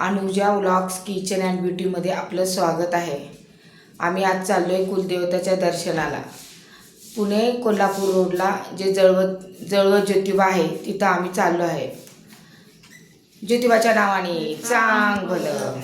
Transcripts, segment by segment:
Anuja vlogs kitchen and ब्युटीमध्ये आपलं स्वागत आहे. आम्ही आज चाललो आहे कुलदेवताच्या दर्शनाला. पुणे कोल्हापूर रोडला जे जळवत जळवत ज्योतिबा आहे तिथं आम्ही चाललो आहे. ज्योतिबाच्या नावाने चांगलं.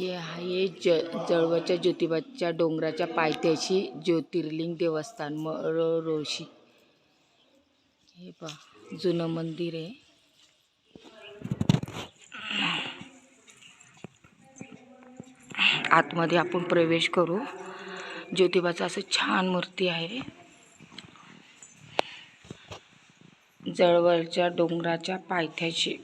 हे आहे ज जळवच्या ज्योतिबाच्या डोंगराच्या पायथ्याशी ज्योतिर्लिंग देवस्थान मरोशी हे पा जुनं मंदिर आहे. आतमध्ये आपण प्रवेश करू. ज्योतिबाचं असं छान मूर्ती आहे. जळवळच्या डोंगराच्या पायथ्याशी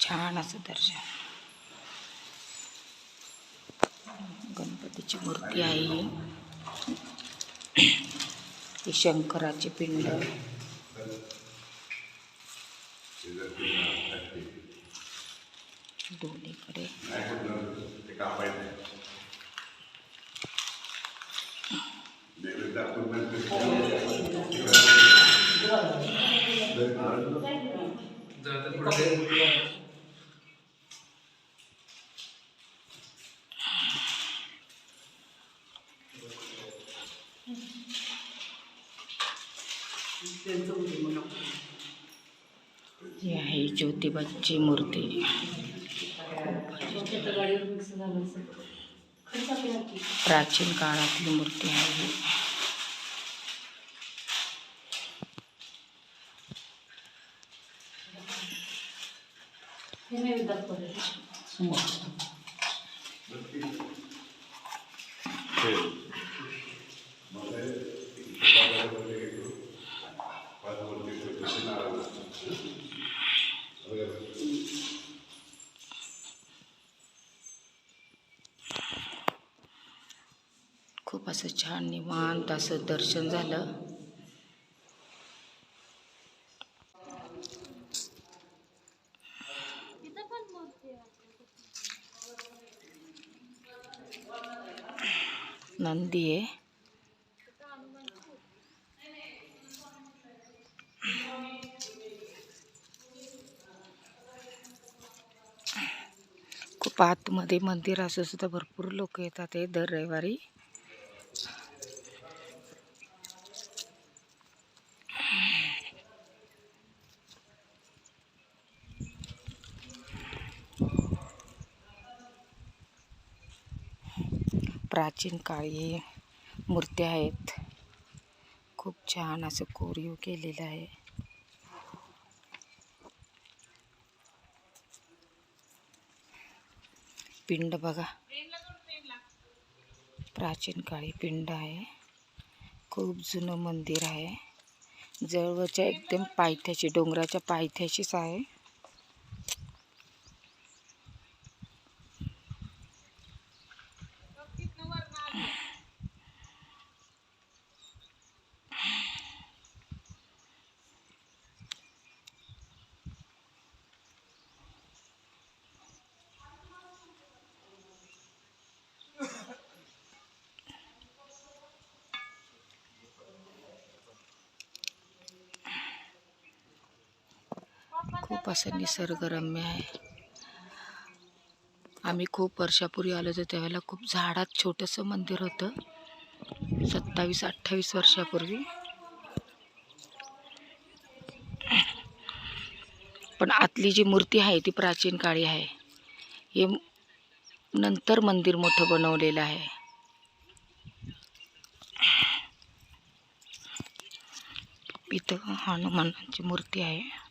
छान असं दर्शन गणपतीची मूर्ती आहे ही ही शंकराची पिंड दोन्हीकडे ही आहे ज्योतिबाची मूर्ती. प्राचीन काळातली मूर्ती आहे. ही. खूप असं छान निवांत असं दर्शन झालं. नंदी आहे. खूप आतमध्ये मंदिर असं सुद्धा भरपूर लोक येतात हे दर रविवारी. प्राचीन काळी मूर्त्या आहेत. खूप छान असं कोरीव केलेलं आहे. पिंड बघा. प्राचीन काळी पिंड आहे. खूप जुनं मंदिर आहे. जवळच्या एकदम पायथ्याशी डोंगराच्या पायथ्याशीच आहे. खूप असं निसर्गरम्य आहे. आम्ही खूप वर्षापूर्वी आलो होतो त्यावेळेला खूप झाडात छोटंसं मंदिर होतं. सत्तावीस अठ्ठावीस वर्षापूर्वी. पण आतली जी मूर्ती आहे ती प्राचीन काळी आहे. हे नंतर मंदिर मोठं बनवलेलं आहे. इथं हनुमानाची मूर्ती आहे.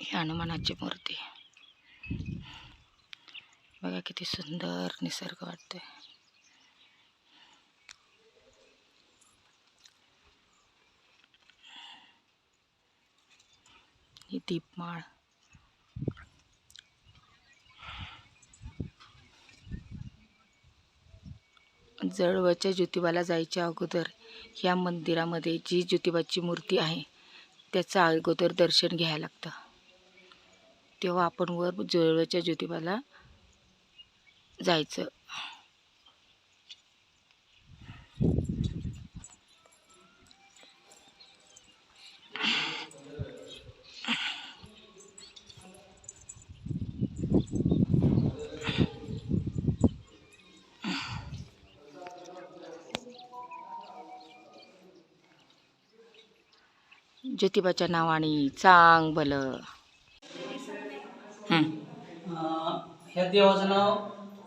ही हनुमानाची मूर्ती बघा किती सुंदर निसर्ग वाटतोय. ही दीपमाळ. जळवच्या ज्योतिबाला जायच्या अगोदर या मंदिरामध्ये जी ज्योतिबाची मूर्ती आहे त्याचं अगोदर दर्शन घ्यायला लागतं. तेव्हा आपण वर जवळच्या ज्योतिबाला जायचं. ज्योतिबाच्या नावाने चांग भलं हं, अं, ह्या देवाचं नाव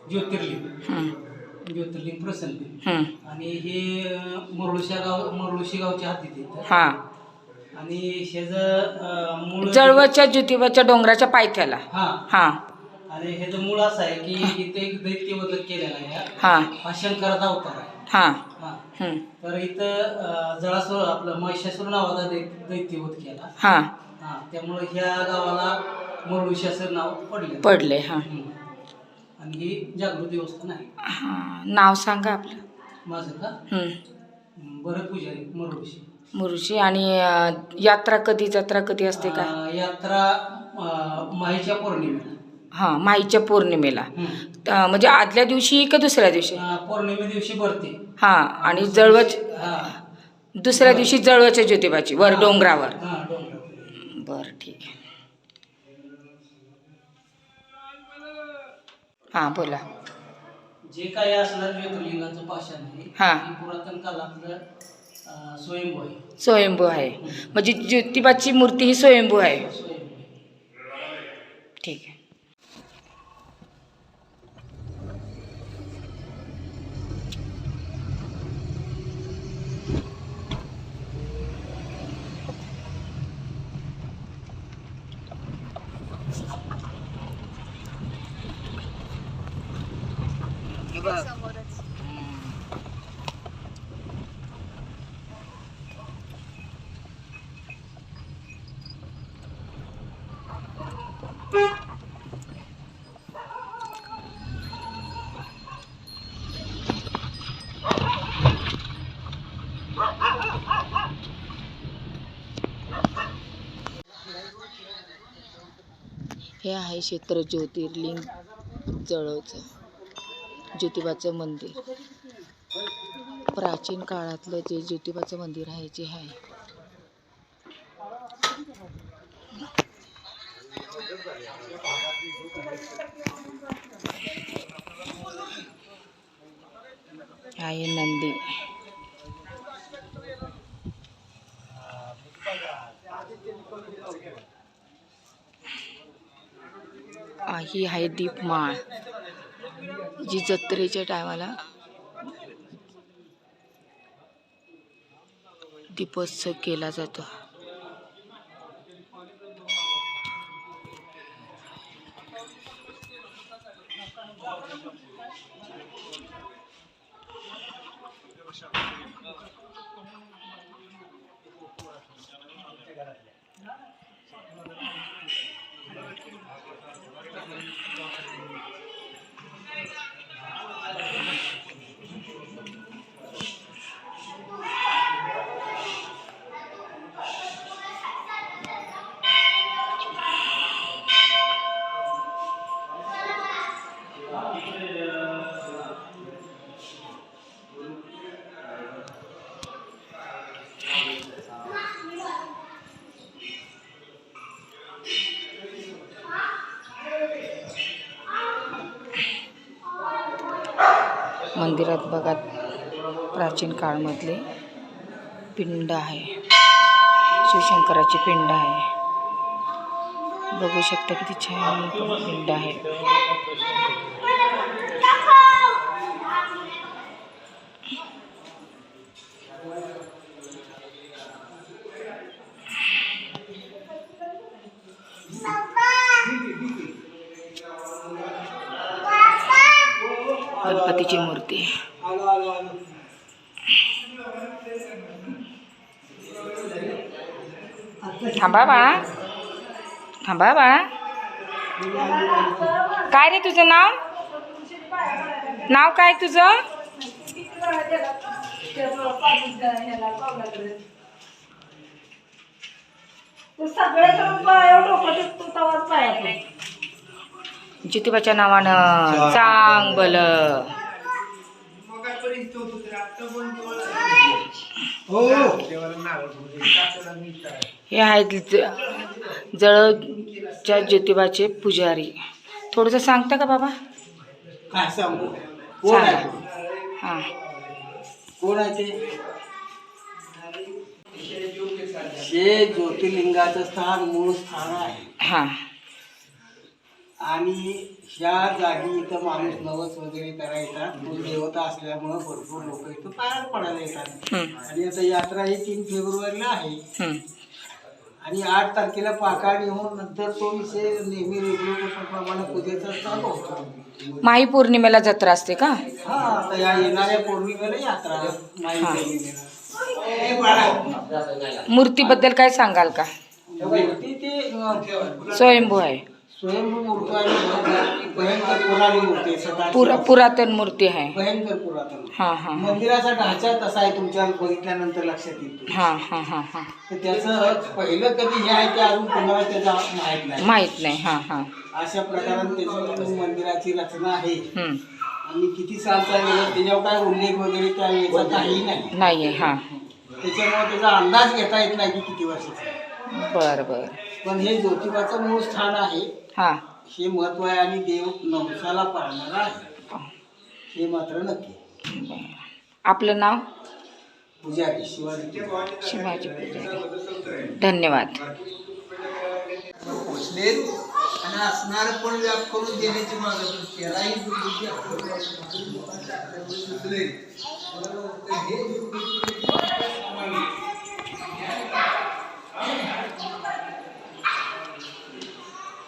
ज्योतिर्लिंग. ज्योतिर्लिंग प्रसन्न. आणि हे मुरळुशा गाव मुरळुशी गावच्या हद्दीत येतं हां. आणि ह्याचं मूळ जळवच्या ज्योतिबाच्या डोंगराच्या पायथ्याला. हा. हां. आणि ह्याचं मूळ असं आहे की इथे एक दैत्यवध केलेला आहे. हा. शंकराचा अवतार आहे. हां. तर इथं जळासूर आपलं महिषासूर नावाचा दैत्यवध केला. हां. हा. त्यामुळे ह्या गावाला मुरळुशाचं नाव पडले. पडले हां. आणि ही जागृत देवस्थान आहे. हां नाव सांगा आपलं. माझं का? हं. भरत पुजारी मुरुशी आणि अं, यात्रा कधी जत्रा कधी असते का अं, यात्रा अं, माहीच्या पौर्णिमेला. हां माईच्या पौर्णिमेला. हं. म्हणजे आदल्या दिवशी का दुसऱ्या दिवशी? अं, पौर्णिमे दिवशी भरते. हां आणि जळवच हा. दुसऱ्या दिवशी जळवच्या ज्योतिबाची वर डोंगरावर. हा डोंगरावर. बरं ठीक हां बोला. जे काही असणार ज्योतिर्लिंगाचं पाषाण आहे हा. पुरातन काळातलं अं, स्वयंभू आहे. स्वयंभू आहे. म्हणजे ज्योतिबाची मूर्ती ही स्वयंभू आहे. स्वयंभू आहे. ठीक आहे. हे आहे क्षेत्र ज्योतिर्लिंग जळवचं ज्योतिबाचं मंदिर. प्राचीन काळातलं जे ज्योतिबाचं मंदिर आहे जे आहे. आहे नंदी. ही आहे दीपमाळ. जी जत्रेच्या टायमाला दीपोत्सव केला जातो. बघा प्राचीन काळमधले पिंड आहे. शिवशंकराची पिंड आहे. बघू शकता किती छान पिंड आहे. गणपतीची मूर्ती. थांबा बाळा थांबा बाळा काय रे तुझं नाव? नाव काय तुझं? ज्योतिबाच्या नावानं चांग बल हे आहेत जळच्या ज्योतिबाचे पुजारी. थोडंसं सांगता का बाबा? काय सांगू? कोण आहे? हां. कोण आहे ते? हे ज्योतिर्लिंगाचं स्थान मूळ स्थान आहे. हां. आणि ह्या जागी इथं माणूस नवस वगैरे करायचा. देवता असल्यामुळं भरपूर लोक इथं पायार पडायला येतात. आणि आता यात्रा ही तीन फेब्रुवारीला आहे. आणि आठ तारखेला पाकाळ येऊन नंतर तो विषय नेहमी रेग्युलर प्रमाणे पूजेचा चालू होतो. माही पौर्णिमेला जत्रा असते का? हा आता या येणाऱ्या पौर्णिमेला यात्रा. माई. पौर्णिमेला. ए बाळा, मूर्तीबद्दल काय सांगाल का? मूर्ती ते स्वयंभू आहे. स्वयंभू मूर्ती भयंकर- पुराणी. पुरा पुरातन मूर्ती आहे. भयंकर पुरातन हां हां मंदिराचा ढाचा तसा आहे तुमच्या बघितल्यानंतर लक्षात येतो हां हां हां हां. तर त्याचं पहिलं कधी हे आहे ते अजून कोणाला त्याचा माहीत नाही. माहीत नाही हां हां. अशा प्रकारे त्याची मंदिराची रचना आहे. हम्म. आणि किती सालचा गेला त्याच्यावर काय उल्लेख वगैरे त्या वेळेचा काही नाही. नाही आहे हां. त्याच्यामुळे त्याचा अंदाज घेता येत नाही की किती वर्षाचा. बरं बरं. पण हे ज्योतिबाचं मूळ स्थान आहे. हां. हे महत्त्व आहे आणि देव नवसाला पाळणारा आहे. हे मात्र नक्की. आपलं नाव? पुजारी शिवाजी पुजारी. शिवाजी पुजारी. धन्यवाद. आणि असणार पण व्याप करून देण्याची मागणी त्यालाही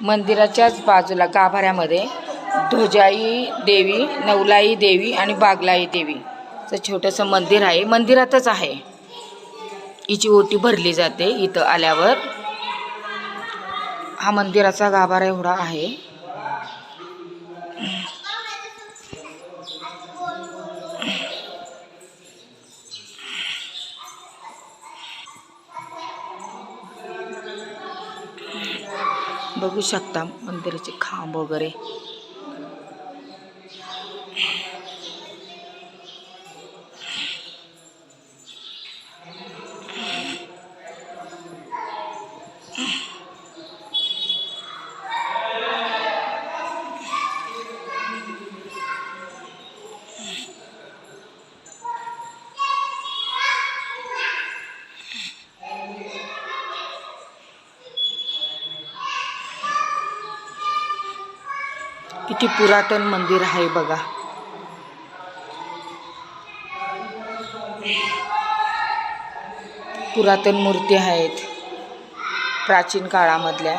मंदिराच्याच बाजूला गाभाऱ्यामध्ये ध्वजाई देवी नवलाई देवी आणि बागलाई देवी. चं छोटंसं मंदिर आहे. मंदिरातच आहे. हिची ओटी भरली जाते इथं आल्यावर. हा मंदिराचा गाभारा एवढा आहे. बघू शकता मंदिराचे खांब वगैरे. किती पुरातन मंदिर आहे बघा. पुरातन मूर्ती आहेत. प्राचीन काळामधल्या.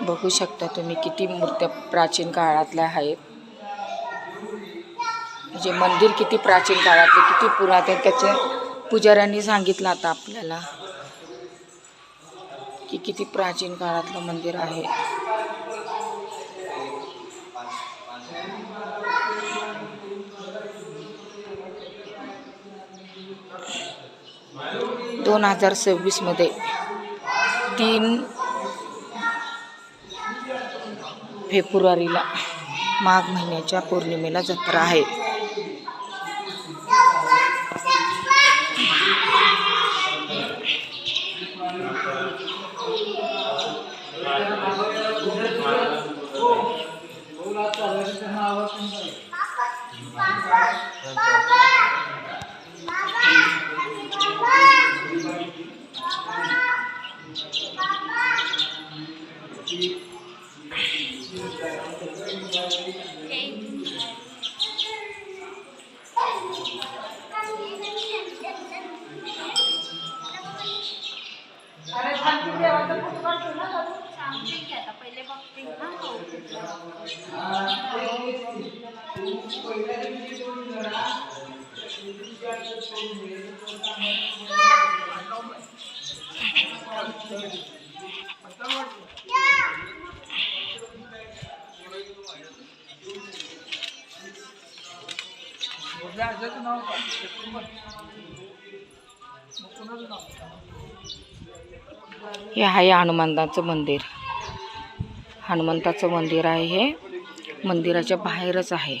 बघू शकता तुम्ही किती मूर्त्या प्राचीन काळातल्या आहेत. म्हणजे मंदिर किती प्राचीन काळातले किती पुरातन त्याचे पुजाऱ्यांनी सांगितलं आता आपल्याला की किती प्राचीन काळातलं मंदिर आहे. दोन हजार सव्वीसमध्ये तीन फेब्रुवारीला माघ महिन्याच्या पौर्णिमेला जत्रा आहे. देवाचा फोटो काढतो ना सांगते की? आता पहिले बघते ना नाव का मग कुणाचं नाव? हे आहे हनुमंताचं मंदिर. हनुमंताचं मंदिर आहे हे. मंदिराच्या बाहेरच आहे.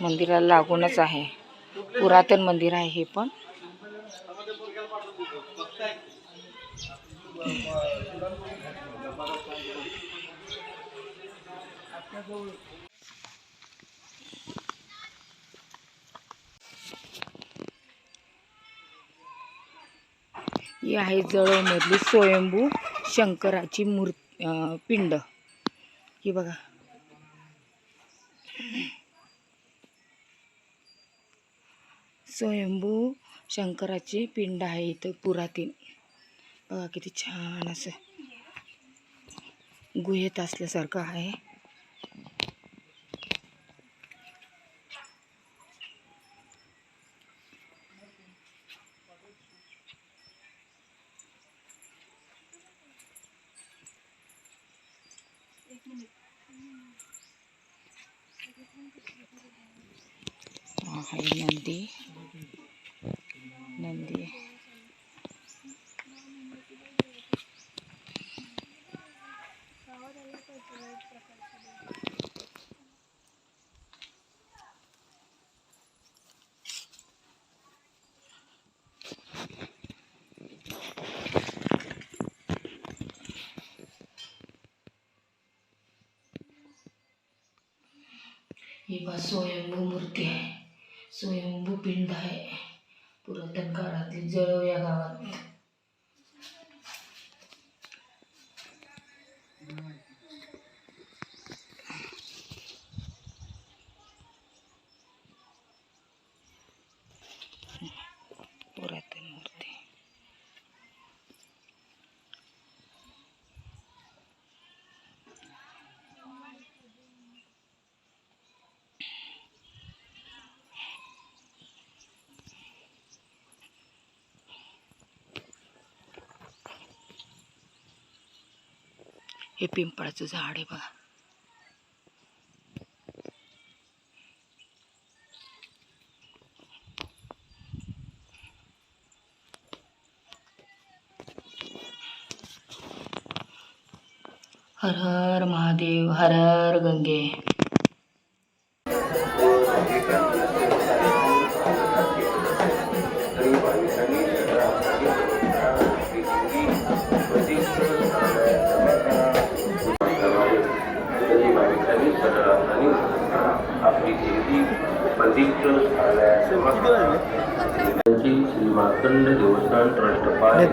मंदिराला लागूनच आहे. पुरातन मंदिर आहे हे पण. ही आहे जळवण्यातली स्वयंभू शंकराची मूर् पिंड. ही बघा. स्वयंभू शंकराची पिंड आहे इथं पुरातीन. बघा किती छान असं गुहेत असल्यासारखं आहे. हा आहे नंदी नंदी ही बा स्वयंभू आहे पिंड आहे. पुरातन काळातली जळव या गावात. हे पिंपळाचं झाड आहे बघा. हर हर महादेव हर हर गंगे. प्रदीप्त त्यांची श्री मार्कंड देवस्थान ट्रस्ट पाय